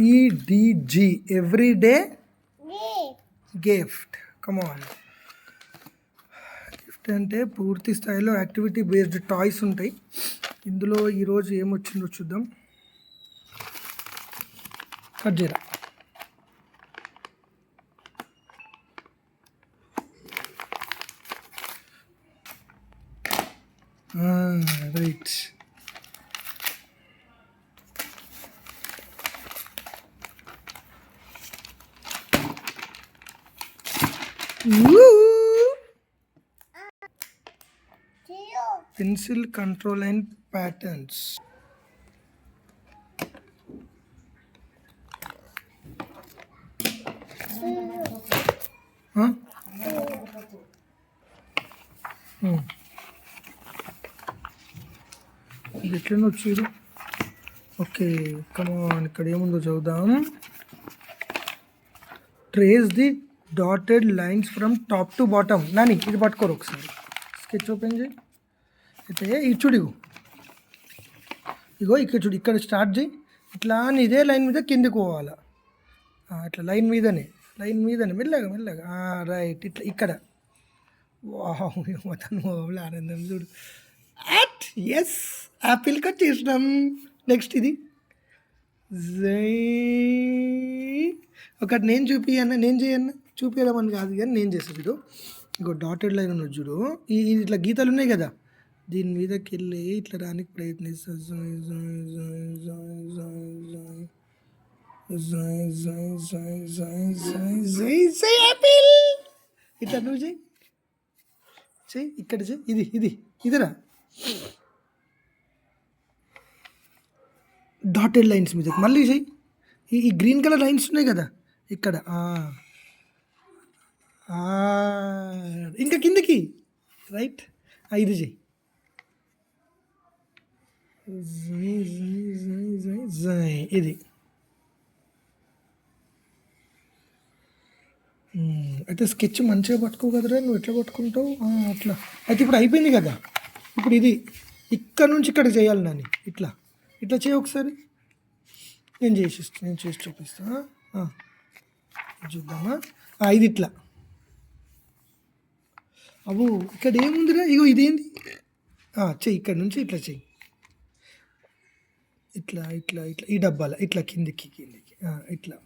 ఈడిజి every day gift come on gift అంటే పూర్తి స్థాయిలో యాక్టివిటీ బేస్డ్ టాయ్స్ ఉంటాయి. ఇందులో ఈరోజు ఏమొచ్చిందో చూద్దాం. చేయరా? Right pencil control and patterns ఇది ఎట్లనో చూడు. ఓకే కమాన్ ఇక్కడ ఏముందో చూద్దాం trace the dotted lines from top to bottom Nani ఇది పట్టుకోరు ఒకసారి. స్కెచ్ ఓపెన్ చేయి. అయితే ఇటు చూడు ఇగో ఇగో ఇక్కడ చూడు ఇక్కడ స్టార్ట్ చేయి. ఇట్లా అని ఇదే లైన్ మీద కిందికి పోవాలా? ఇట్లా లైన్ మీదనే. లైన్ మీదనే. మెల్లగా మెల్లగా. రైట్ ఇట్లా ఇక్కడ. వావ్ ఆనందం చూడు. అట్ ఎస్ యాపిల్ కట్ చేసినాం. నెక్స్ట్ ఇది. జై ఒకటి నేను చూపియన్న నేను చేయన్నా? చూపించమని కాదు కానీ నేను చేసే చూడు ఇంకో డాటెడ్ లైన్ ఉన్న చూడు ఈ ఇట్లా గీతాలు ఉన్నాయి కదా దీని మీదకి వెళ్ళి ఇట్లా రానికి ప్రయత్నిస్తాను ఇట్లా నువ్వు చెయ్యి చెయ్యి ఇక్కడ చెయ్యి ఇది ఇది ఇదిరా డాటెడ్ లైన్స్ మీద మళ్ళీ చెయ్యి ఈ గ్రీన్ కలర్ లైన్స్ ఉన్నాయి కదా ఇక్కడ ఇంకా కిందకి. రైట్. ఇది చెయ్యి జై జై జై ఇది. అయితే స్కెచ్ మంచిగా పట్టుకో కదరా నువ్వు ఎట్లా పట్టుకుంటావు? అట్లా. అయితే ఇప్పుడు అయిపోయింది కదా. ఇప్పుడు ఇది. ఇక్కడ నుంచి ఇక్కడ చేయాలి నాని. ఇట్లా. ఇట్లా చేయి ఒకసారి. నేను చేసి నేను చేసి చూపిస్తా. చూద్దామా? ఇది ఇట్లా. అవు ఇక్కడ ఏముందిరా? ఇగో ఇదేంది? చెయ్యి ఇక్కడ నుంచి ఇట్లా చెయ్యి. ఇట్లా ఇట్లా ఇట్లా ఈ డబ్బాల ఇట్లా కిందికి కిందికి. ఇట్లా.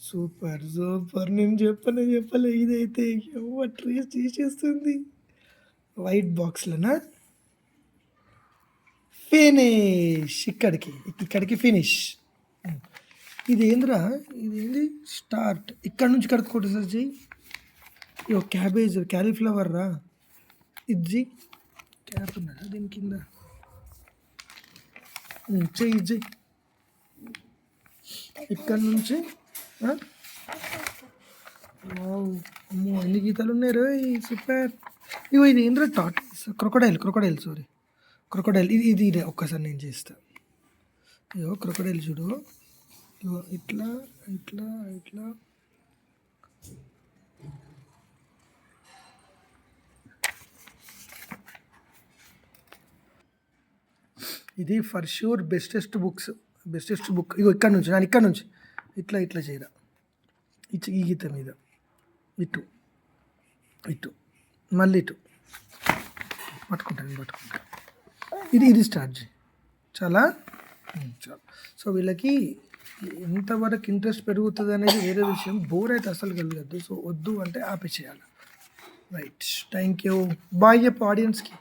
Super super. నేను చెప్పలే చెప్పలే. ఇదైతే ఎవ్వ ట్రేస్ తీసేస్తుంది. వైట్ బాక్స్లోనా ఫినిష్ ఇక్కడికి ఇక్కడికి ఫినిష్ ఇది ఏందిరా ఇది ఏంది స్టార్ట్ ఇక్కడ నుంచి ఇక్కడికి సార్ చెయ్యి. ఇయో క్యాబేజ్ క్యాలీఫ్లవర్ రా. ఇది క్యాప్ ఉన్నదా దీని కింద? చెయ్యి ఇది ఇక్కడ నుంచి వావ్, అమ్మో ఎన్ని గీతాలు ఉన్నాయి రోయ్ సూపర్. ఇగో ఇది ఏంద్రా టాట్? క్రొకడైల్ క్రొకడైల్ సారీ క్రొకడైల్ ఇది ఇది ఇదే ఒక్కసారి నేను చేస్తా. ఇగో క్రొకడైల్ చూడు. ఇగో ఇట్లా ఇట్లా ఇట్లా. ఇది for sure bestest books bestest book ఇగో ఇక్కడ నుంచి నేను ఇక్కడ నుంచి. ఇట్లా ఇట్లా చేయరా. ఇటు ఈ గీత మీద. ఇటు. ఇటు. మళ్ళీ ఇటు. పట్టుకుంటాను పట్టుకుంటా. ఇది ఇది స్టార్ట్ చేయి. చాలా? చాలా. సో వీళ్ళకి ఎంతవరకు ఇంట్రెస్ట్ పెరుగుతుంది అనేది వేరే విషయం. బోర్ అయితే అసలు కలగద్దు. సో వద్దు అంటే ఆపేసేయాలి. రైట్ థ్యాంక్ యూ బాయ్ చెప్పు ఆడియన్స్కి